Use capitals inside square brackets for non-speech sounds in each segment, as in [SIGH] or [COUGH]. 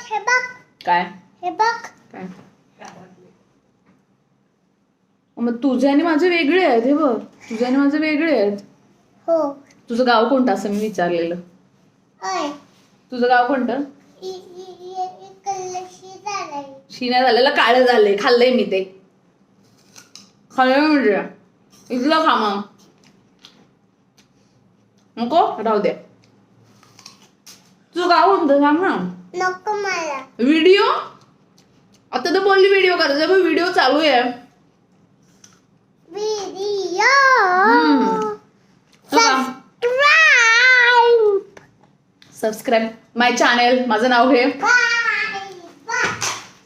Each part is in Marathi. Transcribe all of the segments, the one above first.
हे बघ. काय? हे बघ. काय? मग तुझे आणि माझे वेगळे आहेत हे बघ. तुझे आणि माझे वेगळे आहेत. हो. तुझं गाव कोणतं असं मी विचारलेलं? तुझं गाव कोणतं? इ इ इ कलशी झालाय. शिना झालेलं काळं झालंय खाल्लंय मी ते. खाल्लंय म्हणजे? इथलं खा मग. नको? राहू द्या. तुझं गाव कोणतं सांग ना. नको मला. व्हिडिओ आता तर बोलली व्हिडिओ करायचा पण व्हिडिओ चालू आहे. व्हिडिओ? सबस्क्राईब माय चॅनेल माझं नाव घे.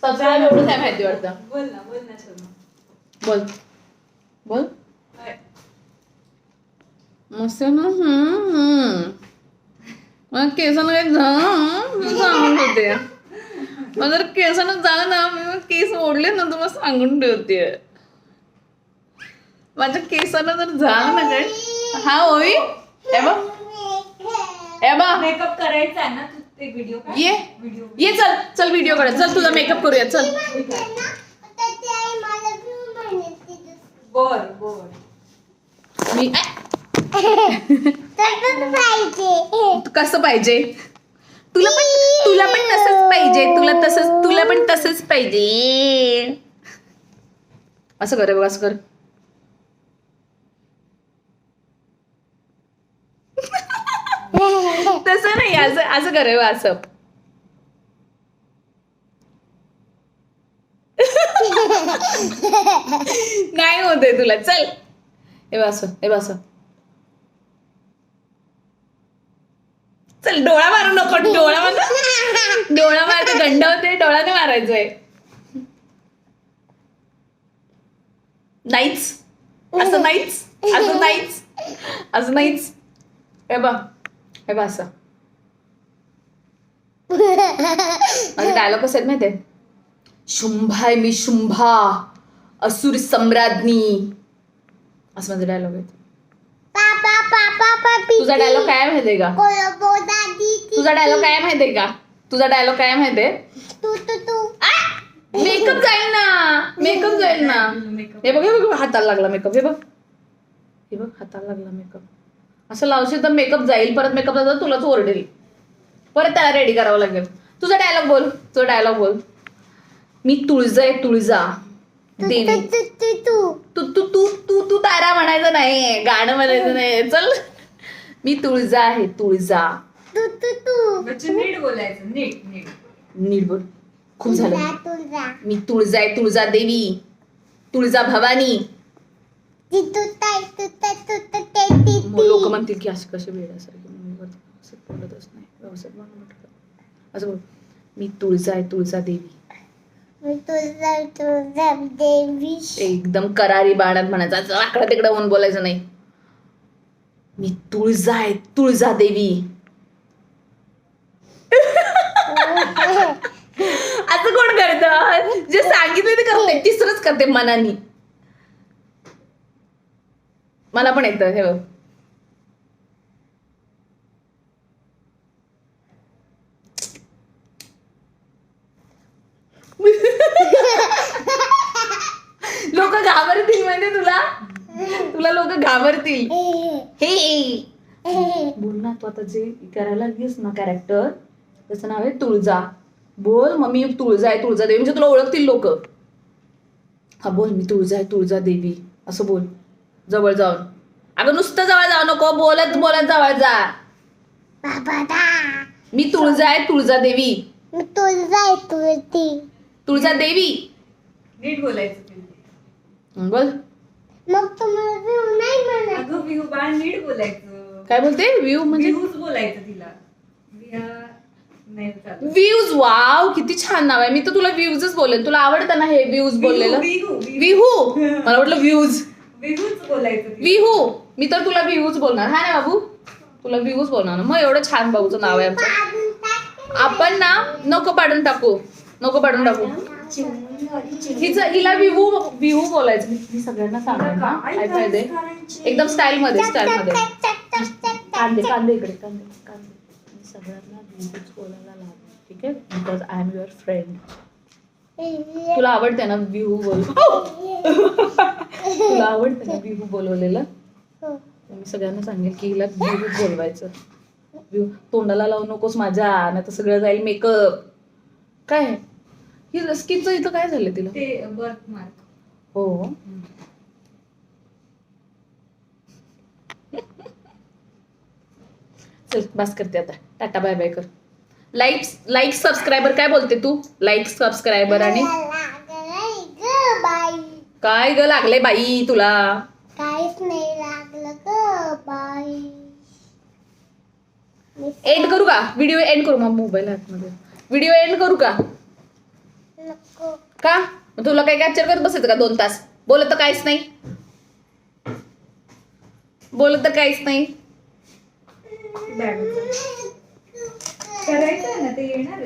सबस्क्राईब एवढं काय माहिती वाटतं. बोल ना बोल ना शर्मा बोल. बोल. काय? मस्त ना हम्म, केसानं झालं? सांगून होते मला जर केसानं झालं ना मी मग केस ओढले ना मग सांगून ठेवते. माझ्या केसानं जर झालं ना काय हा ओवी. ए बघ. ए बघ. मेकअप करायचा आहे ना तू व्हिडिओ ये. व्हिडिओ ये चल. चल व्हिडिओ काढ. चल तुझा मेकअप करूया. चल. बर बर मी [LAUGHS] कसं पाहिजे? तुला पण तुला पण तसंच पाहिजे. तुला तसंच तुला पण तसंच पाहिजे. असं कर बघ असं कर. तसं नाही असं असं कर असं. नाही होते तुला. चल. हे बस असं हे बस असं. चल डोळा मारू नको डोळा मार डोळा मारते गंड होते डोळ्याने मारायचंय. नाहीच. असं नाहीच. असं नाहीच. असं नाहीच. हे बघ. हे बघ असं. माझे डायलॉग कसे आहेत माहितीये? शुंभाय मी शुंभा असुर सम्राज्ञी. असं माझे डायलॉग पापी तुझा डायलॉग काय माहितीये का? तुझा डायलॉग काय माहितीये का? तुझा डायलॉग काय माहितीये? तू तू तू. मेकअप जाईल ना. मेकअप जाईल ना. हे बघ हे बघ हाताला लागला मेकअप हे बघ. हे बघ हाताला लागला मेकअप असं लावशील तर मेकअप जाईल परत मेकअप जातो तुलाच ओरडेल. परत त्याला रेडी करावं लागेल. तुझा डायलॉग बोल तुझा डायलॉग बोल. मी तुळजा. आहे तुळजा देवी. तू तू तू. तू तू तू तारा म्हणायचं नाही गाणं म्हणायचं नाही चल. मी तुळजा आहे तुळजा. तू तू तू. म्हणजे नीट बोलायचं नीट नीट. नीट बोल. खूप झालं. तुझा मी तुळजा आहे तुळजा देवी. तुळजा भवानी. ती तू ताई तू ता तू. ता ते ती लोक ती म्हणतील की अशी कशी वेळासारखी असं बोलतच नाही व्यवस्थित बोल म्हटलं असं बोल. मी तुळजा आहे तुळजा देवी. मी तुझा तुझा देवी. एकदम करारी बाणात म्हणायचं. असं आकडा तिकडं होऊन बोलायचं नाही. मी तुळजा आहे तुळजा देवी. असं कोण करत? जे सांगितलं ते करते तिसरंच करते मनानी. मला पण येतं हे बघ. लोक घाबरतील माहिती तुला? तुला लोक घाबरतील. हे. बोल ना तू आता जे करायला लागलीस ना कॅरेक्टर त्याचं नाव आहे तुळजा. बोल मग मी तुळजा आहे तुळजा देवी. म्हणजे तुला ओळखतील लोक. हा बोल मी तुळजा आहे तुळजा देवी. असं बोल. जवळ जाऊन. अगं नुसतं जवळ जाऊ नको. बोलत बोलत जवळ जा. मी तुळजा आहे तुळजा देवी. मी तुझा तुझी तुळजा. देवी. नीट बोलायचं ते. बोल. मग तुम्हाला नाही म्हणत. अगं बाळ नीट बोलायचं. काय बोलते? व्ह्यू म्हणजे? बोलायचं तिला. व्ह्यूज वाव किती छान नाव आहे. मी तर तुला व्ह्यूजच बोलेल तुला आवडतं ना हे व्ह्यूज बोललेलं. विहू मला वाटलं व्ह्यूज. विहू मी तर तुला व्ह्यूज बोलणार. हा ना बाबू? तुला व्ह्यूज बोलणार. ना मग एवढं छान बाबूचं नाव आहे आमचं. आपण ना नको पाडून टाकू. नको पाडून टाकू. हिचं हिला विहू विहू बोलायचं. मी- सगळ्यांना सांगणार ना. काय फायदे एकदम स्टाईल मध्ये स्टाईल मध्ये. कांदे कांदे इकडे कांदे. सगळ्यांना विहूच बोलायला लावणार ठीक आहे? Because I am your friend तुला आवडते ना विहू बोल. [LAUGHS] तुला आवडते ना विहू बोलवलेलं? हो. मी सगळ्यांना सांगेल की हिला विहू बोलवायचं. विहू तोंडाला लावू नकोस माझ्या नाही तर सगळं जाईल मेकअप काय? ही स्किनचं इथं काय झालं तिला? ते बर्थ मार्क हो चल बस करते आता. टाटा बाय बाय कर. लाईक लाईक सबस्क्रायबर काय बोलते तू? लाईक सबस्क्रायबर आणि? काय ग लागले बाई तुला? काहीच नाही लागलं ग बाई एंड करू का? व्हिडिओ एंड करू मग मोबाईल मध्ये व्हिडिओ एंड करू का? का? मग तुला काही कॅप्चर करत बसायचं का दोन तास? बोलत तर काहीच नाही. बोलत तर काहीच नाही. करायचं ना ते येणार